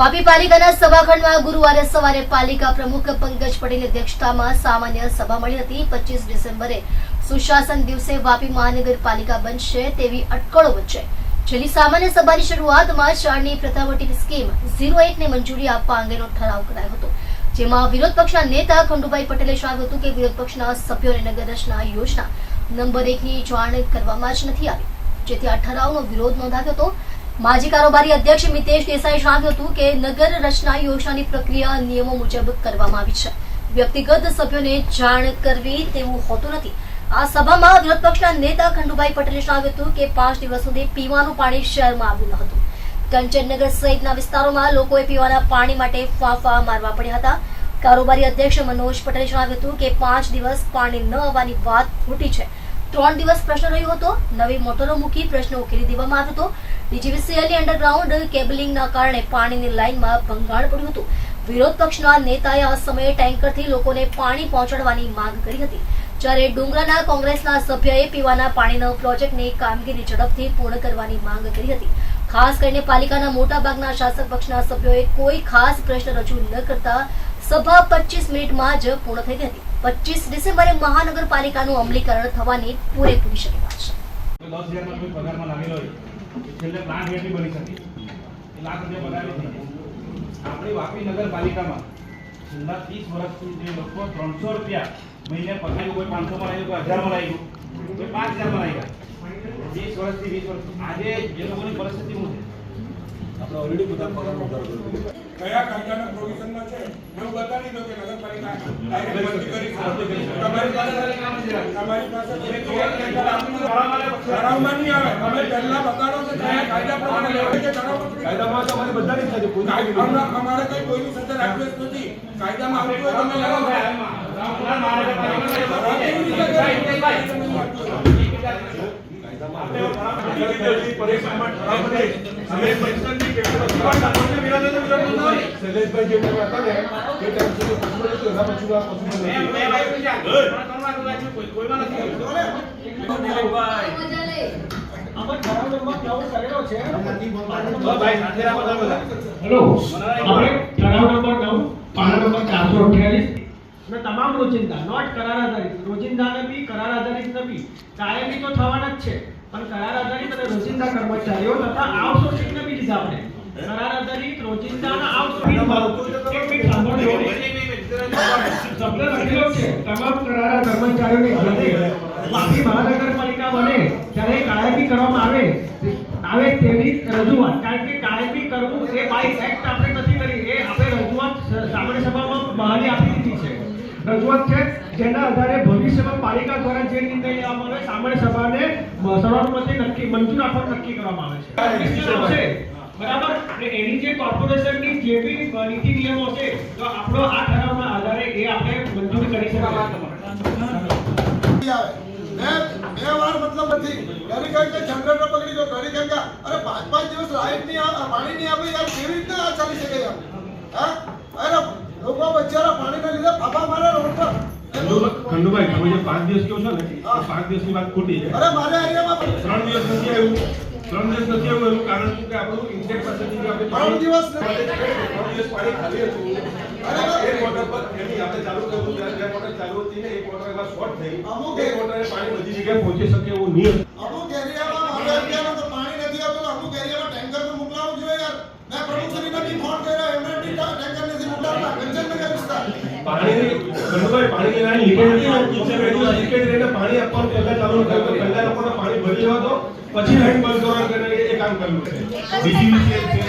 વાપી પાલિકાના સભાખંડમાં ગુરુવારે સવારે પાલિકા પ્રમુખ પંકજ પટેલની અધ્યક્ષતામાં સામાન્ય સભા મળી હતી. પચીસ ડિસેમ્બરે સુશાસન દિવસે વાપી મહાનગરપાલિકા બનશે તેવી અટકળો વચ્ચે. છેલ્લી સામાન્ય સભાની શરૂઆતમાં શાળની પ્રથમ સ્કીમ ઝીરો એકને મંજૂરી આપવા અંગેનો ઠરાવ કરાયો હતો. જેમાં વિરોધ પક્ષના નેતા ખંડુભાઈ પટેલે જણાવ્યું હતું કે વિરોધ પક્ષના સભ્યોને નગર યોજના નંબર એકની જાણ કરવામાં જ નથી આવી. જેથી આ ઠરાવનો વિરોધ નોંધાવ્યો હતો. માજી કારોબારી અધ્યક્ષ મિતેશ દેસાઈ જણાવ્યું હતું કે નગર રચના યોજનાની પ્રક્રિયા નિયમો મુજબ કરવામાં આવી છે. વ્યક્તિગત સભ્યોને જાણ કરવી તેવું હોતું નથી. આ સભામાં વિરોધ પક્ષના નેતા ખંડુભાઈ પટેલે જણાવ્યું હતું કે પાંચ દિવસ સુધી પીવાનું પાણી શહેરમાં આવ્યું ન હતું. કંચનનગર સહિતના વિસ્તારોમાં લોકોએ પીવાના પાણી માટે ફાંફા મારવા પડ્યા હતા. કારોબારી અધ્યક્ષ મનોજ પટેલે જણાવ્યું હતું કે પાંચ દિવસ પાણી ન આવવાની વાત ખોટી છે. ત્રણ દિવસ પ્રશ્ન રહ્યો હતો. નવી મોટરો મૂકી પ્રશ્ન ઉકેલી દેવામાં આવ્યો હતો. ડીજીવીસીએલની અંડરગ્રાઉન્ડ કેબલિંગના કારણે પાણીની લાઇનમાં ભંગાણ પડ્યું હતું. વિરોધ પક્ષના નેતાએ આ સમયે ટેન્કરથી લોકોને પાણી પહોંચાડવાની માંગ કરી હતી. જ્યારે ડુંગરાના કોંગ્રેસના સભ્યએ પીવાના પાણીના પ્રોજેક્ટની કામગીરી ઝડપથી પૂર્ણ કરવાની માંગ કરી હતી. ખાસ કરીને પાલિકાના મોટાભાગના શાસક પક્ષના સભ્યોએ કોઈ ખાસ પ્રશ્ન રજૂ ન કરતા સભા પચીસ મિનિટમાં જ પૂર્ણ થઈ હતી. પચીસ ડિસેમ્બરે મહાનગરપાલિકાનું અમલીકરણ થવાની પૂરેપૂરી શક્યતા છે. આપણી વાપી નગરપાલિકામાં છેલ્લા ત્રીસ વર્ષથી જે લોકો ત્રણસો રૂપિયા મહિને પગાર કોઈ પાંચસોમાં લાગ્યું, કોઈ હજારમાં લાગ્યું, કોઈ પાંચ હજારમાં લાગ્યા. વીસ વર્ષથી વીસ વર્ષ. આજે જે લોકોની પરિસ્થિતિ શું છે? આપણે ઓલરેડી બધા પગારનો વધારો કરી દીધો. કયા કાયદાના પ્રોવિઝનમાં છે? એવું બતાવી દો કે નગરપાલિકા ડાયરેક્ટ બંધ કરી તમારી પાસે તમારી પાસે જે નહીં આવે. તમે પહેલા બતાડો કે કયા કાયદા પ્રમાણે લેવાય છે કાયદામાં તો અમારી બધાની છે, કોઈ નથી કાયદા અમારે કઈ કોઈની સાથે રાખ્યું જ નથી. કાયદામાં આવતું હોય તમે લગાવો. કાયદામાં પરીક્ષામાં ઠરાવ બને. અમે પેન્શનની કેટલી આપણને વિરોધ હતો, વિરોધ શૈલેષભાઈ જે ટાઈમે હતા ને, તે ટાઈમ સુધી possible હતું, એના પછી આ possible નથી. હેલો આપણે ઠરાવ નંબર નવ પાના નંબર ચારસો અઠ્યાવીસ અને તમામ રોજિંદા નોટ કરાર આધારિત રોજિંદાને બી કરાર આધારિત નથી કાયમી તો થવાના જ છે પણ કરાર આધારિત અને રોજિંદા કર્મચારીઓ તથા આઉટસોર્સિંગને બી લીધા આપણે. કરાર આધારિત આઉટસોર્સિંગ શબ્દ લખેલો છે. તમામ કરારા કર્મચારીઓની હાલતે મહાનગરપાલિકા બને ત્યારે કાયમી કરવામાં આવે. આવે તેવી રજૂઆત. કારણ કે છે રજૂઆત છે જેના આધારે ભવિષ્યમાં પાલિકા દ્વારા જે નિર્ણય લેવામાં આવે સામાન્ય સભાને સર્વાનુમતે નક્કી મંજૂર આપવા નક્કી કરવામાં આવે છે. બરાબર? એટલે એની જે કોર્પોરેશનની જે બી નીતિ નિયમો છે તો આપણો આ ઠરાવના આધારે એ આપણે મંજૂર કરી શકીએ. આવે. બે વાર મતલબ નથી. ઘણી કહે જનરેટર પકડી દો ઘણી કહે અરે પાંચ પાંચ દિવસ લાઈટ નહીં પાણી નહીં આવે યાર કેવી રીતના ચાલી શકે યાર? હા? ખંડુભાઈ તમે જે પાંચ દિવસ કહો છો ને પાંચ દિવસની વાત ખોટી છે. ત્રણ દિવસ નથી આવ્યું. ત્રણ દિવસ નથી આવ્યું એનું કારણ શું કે આપણું ઇન્ટેક પાસેથી આપણે ત્રણ દિવસ ત્રણ દિવસ પાણી ખાલી હતું. એક પર એની આપણે ચાલુ કર્યું બે મોટર ચાલુ હતી ને એક મોટર એમાં શોર્ટ થઈ. અમુક એક વોટરે પાણી બધી જગ્યાએ પહોંચી શકે એવું નહીં અમુક એરિયામાં મારા એરિયામાં તો પાણી નથી આવતું અમુક એરિયામાં ટેન્કર તો મોકલાવવું જોઈએ યાર. મેં પ્રમુખશ્રીને બી ફોન કર્યો એમણે ટેન્કર નથી મોકલાવતા કંચનનગર વિસ્તાર નીચે બેઠું પાણી આપવાનું પહેલા ચાલુ થયું તો પહેલા લોકોને પાણી ભરી જવા દો. પછી લાઈન બંધ કરવાનું એ કામ કરવું છે. બીજીવીસીએલ છે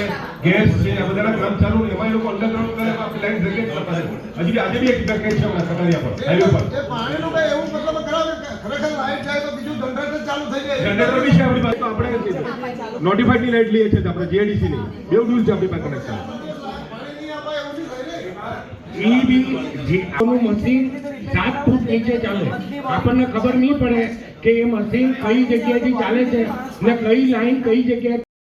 ગેસ છે આ બધાના કામ ચાલુ એમાં એ લોકો અંડરગ્રાઉન્ડ કરે લાઈન કરતા છે હજી આજે બી એક પેકેજ છે હમણાં કટારિયા પર હાઈવે પર. પાણીનું કઈ એવું મતલબ કરાવે ખરેખર લાઈટ જાય તો બીજું જનરેટર ચાલુ થઈ જાય? જનરેટર બી છે આપણી પાસે તો આપણે નોટિફાઈડની લાઈટ લઈએ છીએ આપણે જેડીસી ની. બે ડ્યુલ છે આપણી પાસે કનેક્શન પાણી નહીં અપાય એવું નહીં થાય મશીન સાત નીચે ચાલે. આપણને ખબર નહીં પડે કે એ મશીન કઈ જગ્યાએથી ચાલે છે ને કઈ લાઈન કઈ જગ્યાએ